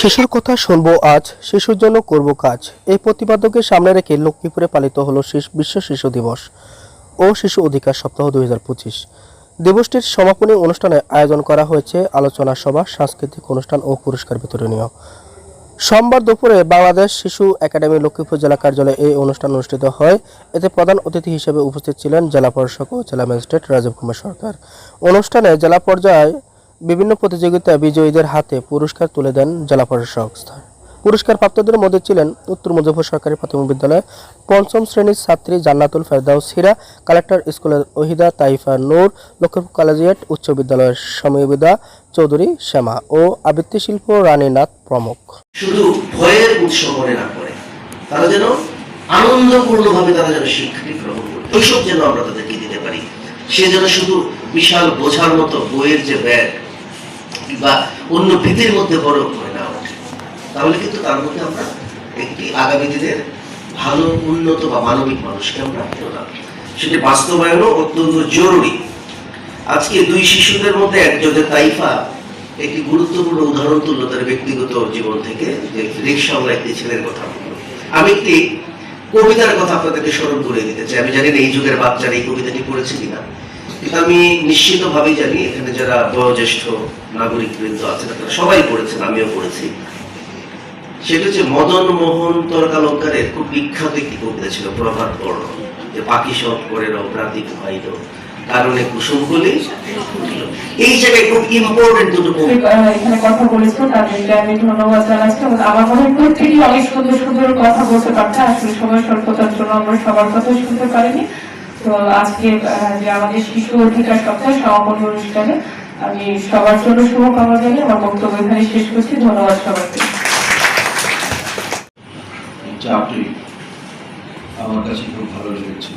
শিশুর কথা শুনব আজ, শিশুর জন্য করব কাজ। এই প্রতিপাদ্যকে সামনে রেখে লক্ষ্মীপুরে পালিত হলো বিশ্ব শিশু দিবস ও শিশু অধিকার সপ্তাহ দুই দিবসটির সমাপনী অনুষ্ঠানে আয়োজন করা হয়েছে আলোচনা সভা, সাংস্কৃতিক অনুষ্ঠান ও পুরস্কার বিতরণীয়। সোমবার দুপুরে বাংলাদেশ শিশু একাডেমি লক্ষ্মীপুর জেলা কার্যালয়ে এই অনুষ্ঠান অনুষ্ঠিত হয়। এতে প্রধান অতিথি হিসেবে উপস্থিত ছিলেন জেলা প্রশাসক ও জেলা ম্যাজিস্ট্রেট রাজীব কুমার সরকার। অনুষ্ঠানে জেলা পর্যায়ে বিভিন্ন প্রতিযোগিতায় বিজয়ীদের হাতে পুরস্কার তুলে দেন জেলা প্রশাসক পুরস্কার প্রাপ্তদের মধ্যে ছিলেন উত্তর মুজফর সরকারি প্রাথমিক বিদ্যালয়ের পঞ্চম শ্রেণির ছাত্রী জান্নাতুল ফেরদাউস হিরা কালেক্টর স্কুলের ওহিদা তাইফা নূর, লক্ষ্মীপুর কলেজিয়েট উচ্চ বিদ্যালয়ের সমীবিদা চৌধুরী শ্যামা ও আবৃত্তি শিল্প রানীনাথ প্রমুখ। শুধু ভয়ের উৎস মনে না করে, তারা যেন আনন্দপূর্ণভাবে তারা যেন গ্রহণ করে। ওইসব যেন আমরা তাদেরকে দিতে পারি। সে যেন শুধু বিশাল বোঝার মতো বইয়ের যে ব্যাগ বা অন্য ভীতির মধ্যে বড় হয়ে না ওঠে তাহলে কিন্তু তার মধ্যে আমরা একটি আগামী দিনের ভালো, উন্নত বা মানবিক মানুষকে আমরা সেটি বাস্তবায়নও অত্যন্ত জরুরি। আজকে দুই শিশুদের মধ্যে একজনের তাইফা, একটি গুরুত্বপূর্ণ উদাহরণ তুললো তার ব্যক্তিগত জীবন থেকে, যে রিক্সাওয়ালা একটি ছেলের কথা আমি একটি কবিতার কথা আপনাদেরকে স্মরণ করে দিতে চাই। আমি জানি না এই যুগের বাচ্চারা এই কবিতাটি পড়েছে কিনা। কিন্তু আমি নিশ্চিত ভাবেই জানি, এখানে যারা বয়োজ্যেষ্ঠ নাগরিক বৃন্দ আছেন তারা সবাই পড়েছেন, আমিও পড়েছি। সেটা হচ্ছে মদন মোহন তর্কালঙ্কারের খুব বিখ্যাত একটি কবিতা ছিল, প্রভাত বর্ণ যে পাখি সব করে রাতি ভাইল কারণে কুসুম বলে এই জায়গায় খুব ইম্পর্টেন্ট দুটো এখানে কথা বলেছ তাদেরকে আমি ধন্যবাদ জানাচ্ছি। আমার মনে হয় অনেক সুন্দর সুন্দর কথা বলতে পারছে। আসলে সময় স্বল্পতার জন্য আমরা সবার কথা শুনতে পারিনি। তো আজকে যে আমাদের শিশু অধিকার সপ্তাহ সমাপনী অনুষ্ঠানে আমি সবার জন্য শুভকামনা জানিয়ে আমার বক্তব্য এখানে শেষ করছি। ধন্যবাদ সবাইকে। চাপটি আমার কাছে খুব ভালো লেগেছে।